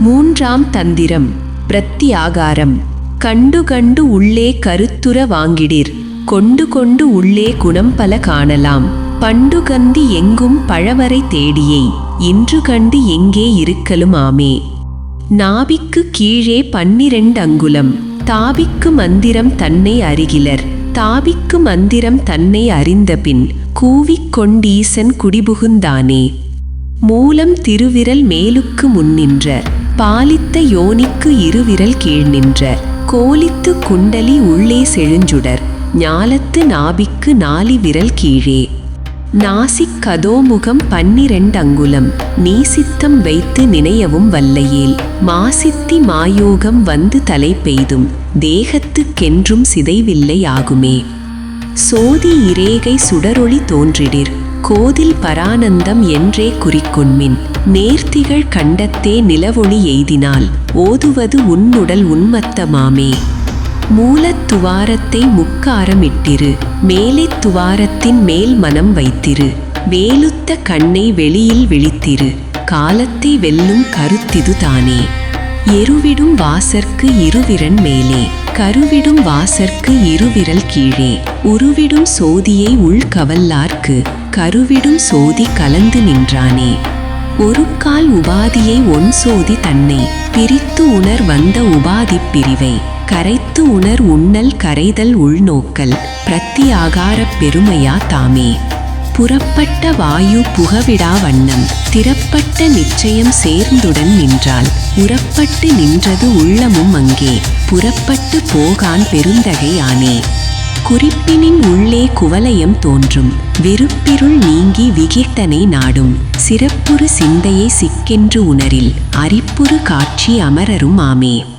மூன்றாம் தந்திரம் பிரத்தியாகாரம் கண்டு கண்டு உள்ளே கருத்துர வாங்கிடிர். கொண்டு கொண்டு உள்ளே குணம் பல காணலாம். பண்டு கந்தி எங்கும் பழவரை தேடியை. இன்று கண்டு எங்கே இருக்கலும் ஆமே. நாபிக்கு கீழே பன்னிரண்டு அங்குலம். தாபிக்கு மந்திரம் தன்னை அறிகிலர். தாபிக்கு மந்திரம் தன்னை அறிந்தபின் கூவிக்கொண்டீசன் குடிபுகுந்தானே. மூலம் திருவிரல் மேலுக்கு முன்னின்ற பாலித்த யோனிக்கு இருவிரல் கீழ் நின்ற கோலித்து குண்டலி உள்ளே செழுஞ்சுடர் ஞாலத்து நாபிக்கு நாலி விரல் கீழே. நாசிக் கதோமுகம் பன்னிரண்டங்குலம் நீசித்தம் வைத்து நினையவும் வல்லையேல். மாசித்தி மாயோகம் வந்து தலை பெய்தும் தேகத்துக்கென்றும் சிதைவில்லை ஆகுமே சோதி இரேகை சுடரொளி தோன்றிடிர் கோதில் பரானந்தம் என்றே குறிக்கொண்மின். நேர்த்திகள் கண்டத்தே நிலவொளி எய்தினால் ஓதுவது உன்னுடல் உன்மத்தமாமே மூலத்துவாரத்தை முக்காரமிட்டிரு மேலே துவாரத்தின் மேல் மனம் வைத்திரு. வேலுத்த கண்ணை வெளியில் விழித்திரு. காலத்தை வெல்லும் கருத்திதுதானே எருவிடும் வாசற்கு இருவிரன் மேலே. கருவிடும் வாசற்கு இருவிரல் கீழே. உருவிடும் சோதியை உள்கவல்லார்க்கு. கருவிடும் சோதி கலந்து நின்றானே. ஒரு கால் உபாதியை ஒன் சோதி தன்னை பிரித்து உணர் வந்த உபாதி பிரிவை கரைத்து உணர் உண்ணல் கரைதல் உள்நோக்கல் பிரத்தியாகாரப் பெருமையா தாமே. புறப்பட்ட வாயு புகவிடா வண்ணம் திறப்பட்ட நிச்சயம் சேர்ந்துடன் நின்றால் உறப்பட்டு நின்றது உள்ளமும் அங்கே புறப்பட்டு போகான் பெருந்தகையானே. குறிப்பினின் உள்ளே குவலயம் தோன்றும். வெறுப்பிருள் நீங்கி விகிர்த்தனை நாடும். சிறப்புறு சிந்தையை சிக்கென்று உணரில். அரிப்புறு காட்சி அமரரும் ஆமே.